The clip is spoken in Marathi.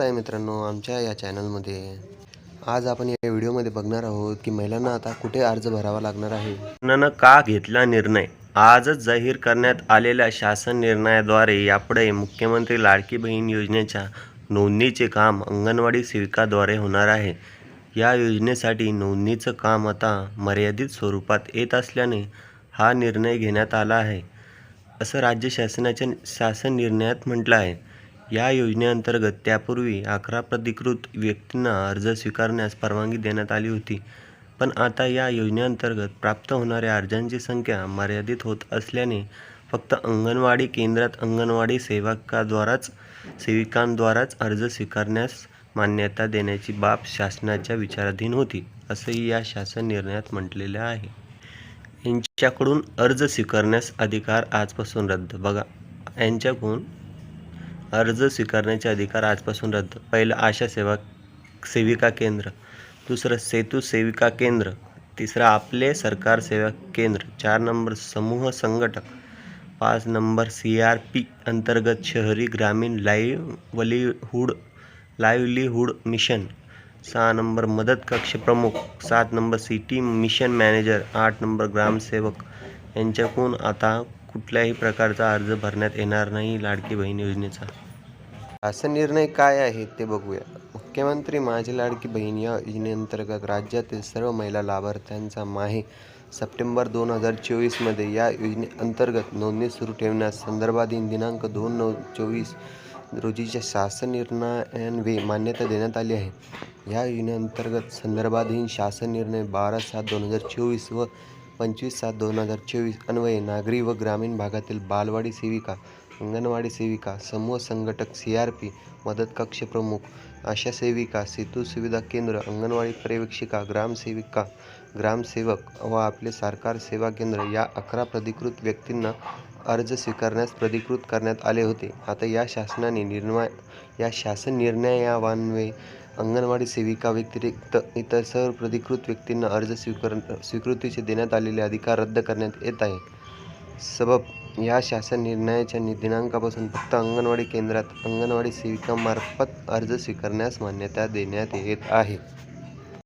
आहे मित्रांनो आमच्या या चॅनलमध्ये आज आपण या व्हिडिओमध्ये बघणार आहोत की महिलांना आता कुठे अर्ज भरावा लागणार आहे? शासनानं का घेतला निर्णय? आजच जाहीर करण्यात आलेल्या शासन निर्णयाद्वारे यापुढे मुख्यमंत्री लाडकी बहीण योजनेच्या नोंदणीचे काम अंगणवाडी सेविकाद्वारे होणार आहे. या योजनेसाठी नोंदणीचं काम आता मर्यादित स्वरूपात येत असल्याने हा निर्णय घेण्यात आला आहे. असं राज्य शासनाच्या शासन निर्णयात म्हटलं आहे. या योजनेअंतर्गत त्यापूर्वी अकरा प्रतिकृत व्यक्तींना अर्ज स्वीकारण्यास परवानगी देण्यात आली होती. पण आता या योजनेअंतर्गत प्राप्त होणाऱ्या अर्जांची संख्या मर्यादित होत असल्याने फक्त अंगणवाडी केंद्रात अंगणवाडी सेवकाद्वाराच सेविकांद्वाराच अर्ज स्वीकारण्यास मान्यता देण्याची बाब शासनाच्या विचाराधीन होती असंही या शासन निर्णयात म्हटलेलं आहे. यांच्याकडून अर्ज स्वीकारण्यास अधिकार आजपासून रद्द. बघा यांच्याकडून अर्ज स्वीकारण्याचे अधिकार आजपासून रद्द. पहिलं आशा सेवा सेविका केंद्र. दुसरं सेतू सेविका केंद्र. तिसरं आपले सरकार सेवा केंद्र. चार नंबर समूह संघटक. पाच नंबर सी आर पी अंतर्गत शहरी ग्रामीण लाईवलीहूड लाईव्हलीहूड मिशन. सहा नंबर मदत कक्ष प्रमुख. सात नंबर सिटी मिशन मॅनेजर. आठ नंबर ग्रामसेवक. यांच्याकडून आता कुठल्याही प्रकारचा अर्ज भरण्यात येणार नाही लाडकी बहीण योजनेचा. शासन निर्णय काय आहे ते बघूया. मुख्यमंत्री माझी लाडकी बहीण या योजनेअंतर्गत राज्यातील सर्व महिला लाभार्थ्यांचा माहे. सप्टेंबर दोन हजार चोवीसमध्ये या योजनेअंतर्गत नोंदणी सुरू ठेवण्यास संदर्भाधीन दिनांक दोन नऊ चोवीस रोजीच्या शासन निर्णयान्वे मान्यता देण्यात आली आहे. या योजनेअंतर्गत संदर्भाधीन शासन निर्णय बारा सात दोन हजार चोवीस व पंचवीस सात दोन हजार चोवीस अन्वये नागरी व ग्रामीण भागातील बालवाडी सेविका अंगणवाडी सेविका समूह संघटक सी आर पी मदत कक्ष प्रमुख आशा सेविका सेतू सुविधा केंद्र अंगणवाडी पर्यवेक्षिका ग्रामसेविका ग्रामसेवक व आपले सरकार सेवा केंद्र या अकरा प्राधिकृत व्यक्तींना अर्ज स्वीकारण्यास प्राधिकृत करण्यात आले होते. आता या शासनाने निर्णय या शासन निर्णयावान्वये अंगणवाडी सेविका व्यतिरिक्त इतर सर्व प्राधिकृत व्यक्तींना अर्ज स्वीकार स्वीकृतीचे देण्यात आलेले अधिकार रद्द करण्यात येत आहे. सबब या शासन निर्णयाच्या नि- दिनांकापासून फक्त अंगणवाडी केंद्रात अंगणवाडी सेविकामार्फत अर्ज स्वीकारण्यास मान्यता देण्यात येत आहे.